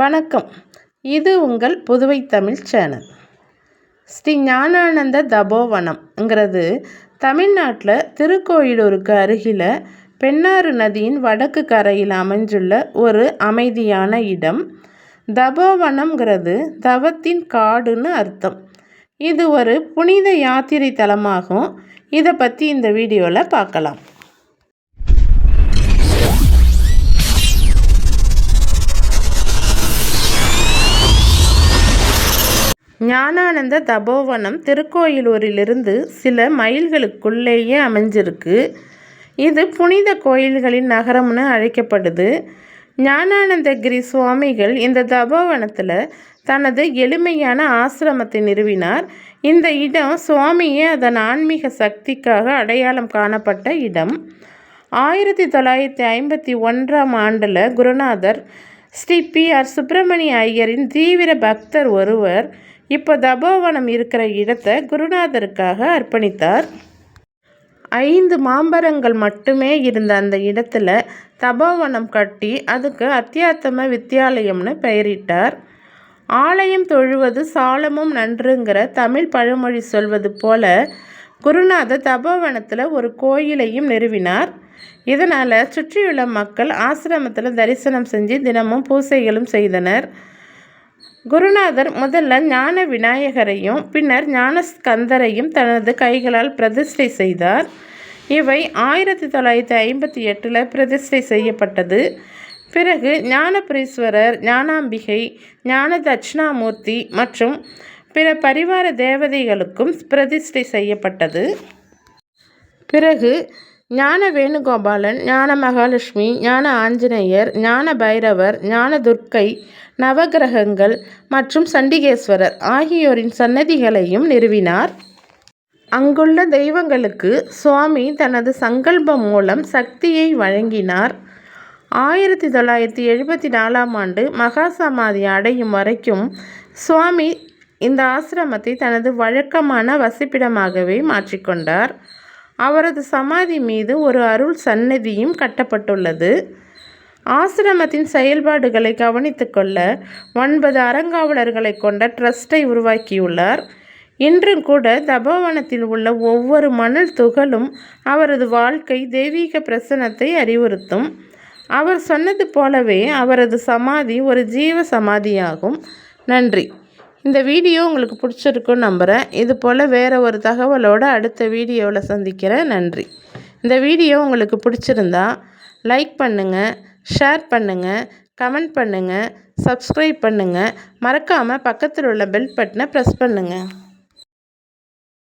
வணக்கம். இது உங்கள் புதுவை தமிழ் சேனல். ஸ்ரீ ஞானானந்த தபோவனம்ங்கிறது தமிழ்நாட்டில் திருக்கோயிலூருக்கு அருகில் பெண்ணாறு நதியின் வடக்கு கரையில் அமைஞ்சுள்ள ஒரு அமைதியான இடம். தபோவனம்ங்கிறது தவத்தின் காடுன்னு அர்த்தம். இது ஒரு புனித யாத்திரை தலமாகும். இதை பற்றி இந்த வீடியோவில் பார்க்கலாம் ஞானானந்த தபோவனம் திருக்கோயிலூரிலிருந்து சில மைல்களுக்குள்ளேயே அமைஞ்சிருக்கு. இது புனித கோயில்களின் நகரம்னு அழைக்கப்படுது. ஞானானந்தகிரி சுவாமிகள் இந்த தபோவனத்தில் தனது எளிமையான ஆசிரமத்தை நிறுவினார். இந்த இடம் சுவாமியே அதன் ஆன்மீக சக்திக்காக அடையாளம் காணப்பட்ட இடம். ஆயிரத்தி தொள்ளாயிரத்தி ஐம்பத்தி ஒன்றாம் ஆண்டில் குருநாதர் ஸ்ரீ பி ஆர் சுப்பிரமணிய ஐயரின் தீவிர பக்தர் ஒருவர். இப்போ தபோவனம் இருக்கிற இடத்தை குருநாதருக்காக அர்ப்பணித்தார். ஐந்து மாம்பரங்கள் மட்டுமே இருந்த அந்த இடத்துல தபோவனம் கட்டி அதுக்கு அத்தியாத்தம வித்தியாலயம்னு பெயரிட்டார். ஆலயம் தொழுவது சாலமும் நன்றுங்கிற தமிழ் பழமொழி சொல்வது போல குருநாதர் தபோவனத்தில் ஒரு கோயிலையும் நிறுவினார். இதனால் சுற்றியுள்ள மக்கள் ஆசிரமத்தில் தரிசனம் செஞ்சு தினமும் பூசைகளும் செய்தனர். குருநாதர் முதல்ல ஞான விநாயகரையும் பின்னர் ஞானஸ்கந்தரையும் தனது கைகளால் பிரதிஷ்டை செய்தார். இவை ஆயிரத்தி தொள்ளாயிரத்தி ஐம்பத்தி எட்டில் பிரதிஷ்டை செய்யப்பட்டது. பிறகு ஞானபுரீஸ்வரர் ஞானாம்பிகை ஞான தட்சிணாமூர்த்தி மற்றும் பிற பரிவார தேவதைகளுக்கும் பிரதிஷ்டை செய்யப்பட்டது. பிறகு ஞான வேணுகோபாலன் ஞான மகாலட்சுமி ஞான ஆஞ்சநேயர் ஞான பைரவர் ஞான துர்க்கை நவகிரகங்கள் மற்றும் சண்டிகேஸ்வரர் ஆகியோரின் சன்னதிகளையும் நிறுவினார். அங்குள்ள தெய்வங்களுக்கு சுவாமி தனது சங்கல்பம் மூலம் சக்தியை வழங்கினார். ஆயிரத்தி தொள்ளாயிரத்தி எழுபத்தி நாலாம் ஆண்டு மகா சமாதி அடையும் வரைக்கும் சுவாமி இந்த ஆசிரமத்தை தனது வழக்கமான வசிப்பிடமாகவே மாற்றிக்கொண்டார். அவரது சமாதி மீது ஒரு அருள் சன்னதியும் கட்டப்பட்டுள்ளது. ஆசிரமத்தின் செயல்பாடுகளை கவனித்து கொள்ள ஒன்பது அறங்காவலர்களை கொண்ட ட்ரஸ்டை உருவாக்கியுள்ளார். இன்றும் கூட தபோவனத்தில் உள்ள ஒவ்வொரு மணல் துகளும் அவரது வாழ்க்கை தெய்வீக பிரசனத்தை அறிவுறுத்தும். அவர் சொன்னது போலவே அவரது சமாதி ஒரு ஜீவ சமாதியாகும். நன்றி. இந்த வீடியோ உங்களுக்கு பிடிச்சிருக்குன்னு நம்புகிறேன் இது போல் வேறு ஒரு தகவலோடு அடுத்த வீடியோவில் சந்திக்கிறேன். நன்றி. இந்த வீடியோ உங்களுக்கு பிடிச்சிருந்தா லைக் பண்ணுங்கள் ஷேர் பண்ணுங்கள் கமெண்ட் பண்ணுங்கள் சப்ஸ்கிரைப் பண்ணுங்கள் மறக்காமல் பக்கத்தில் உள்ள பெல் பட்டனை ப்ரெஸ் பண்ணுங்கள்